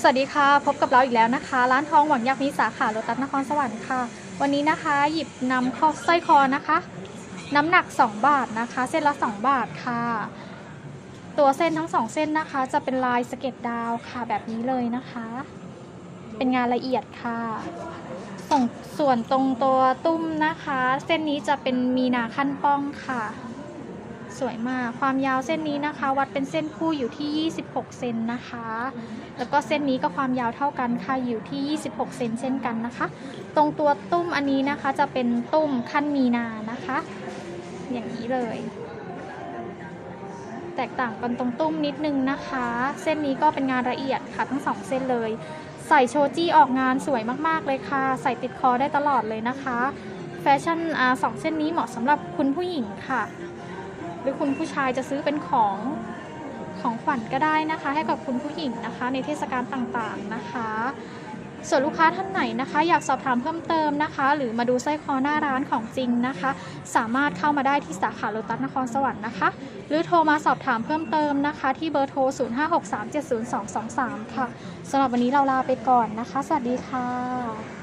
สวัสดีค่ะ พบกับเราอีกแล้วนะคะ ร้านทองหวังยักษ์มีสาขาโลตัสนครสวรรค์ค่ะ วันนี้นะคะ หยิบนำข้อสร้อยคอนะคะ น้ำหนัก 2 บาทนะคะ เส้นละ 2 บาทค่ะ ตัวเส้นทั้ง 2 เส้นนะคะ จะเป็นลายสเก็ดดาวค่ะ แบบนี้เลยนะคะ เป็นงานละเอียดค่ะส่งส่วนตรงตัวตุ้มนะคะ เส้นนี้จะเป็นมีนาขั้นป้องค่ะ สวยมาก ความยาวเส้นนี้นะคะ วัดเป็นเส้นคู่อยู่ที่ 26 เซนนะคะ แล้วก็เส้นนี้ก็ความยาวเท่ากันค่ะ อยู่ที่ 26 เซนเช่นกันนะคะ ตรงตัวตุ้มอันนี้นะคะจะเป็นตุ้มขั้นมีนานะคะ อย่างนี้เลย แตกต่างกันตรงตุ้มนิดนึงนะคะ เส้นนี้ก็เป็นงานละเอียดค่ะทั้งสองเส้นเลย ใส่โชจี้ออกงานสวยมากๆเลยค่ะ ใส่ติดคอได้ตลอดเลยนะคะ แฟชั่นสองเส้นนี้เหมาะสำหรับคุณผู้หญิงค่ะ รือคุณผู้ชายจะซื้อเป็นของของขวัญก็ได้นะคะ ให้กับคุณผู้หญิงนะคะ ในเทศกาลต่างๆนะคะ ส่วนลูกค้าท่านไหนนะคะ อยากสอบถามเพิ่มเติมนะคะ หรือมาดูสร้อยคอหน้าร้านของจริงนะคะ สามารถเข้ามาได้ที่สาขาโลตัสนครสวรรค์นะคะ หรือโทรมาสอบถามเพิ่มเติมนะคะ ที่เบอร์โทร 0563702223 ค่ะสำหรับวันนี้เราลาไปก่อนนะคะ สวัสดีค่ะ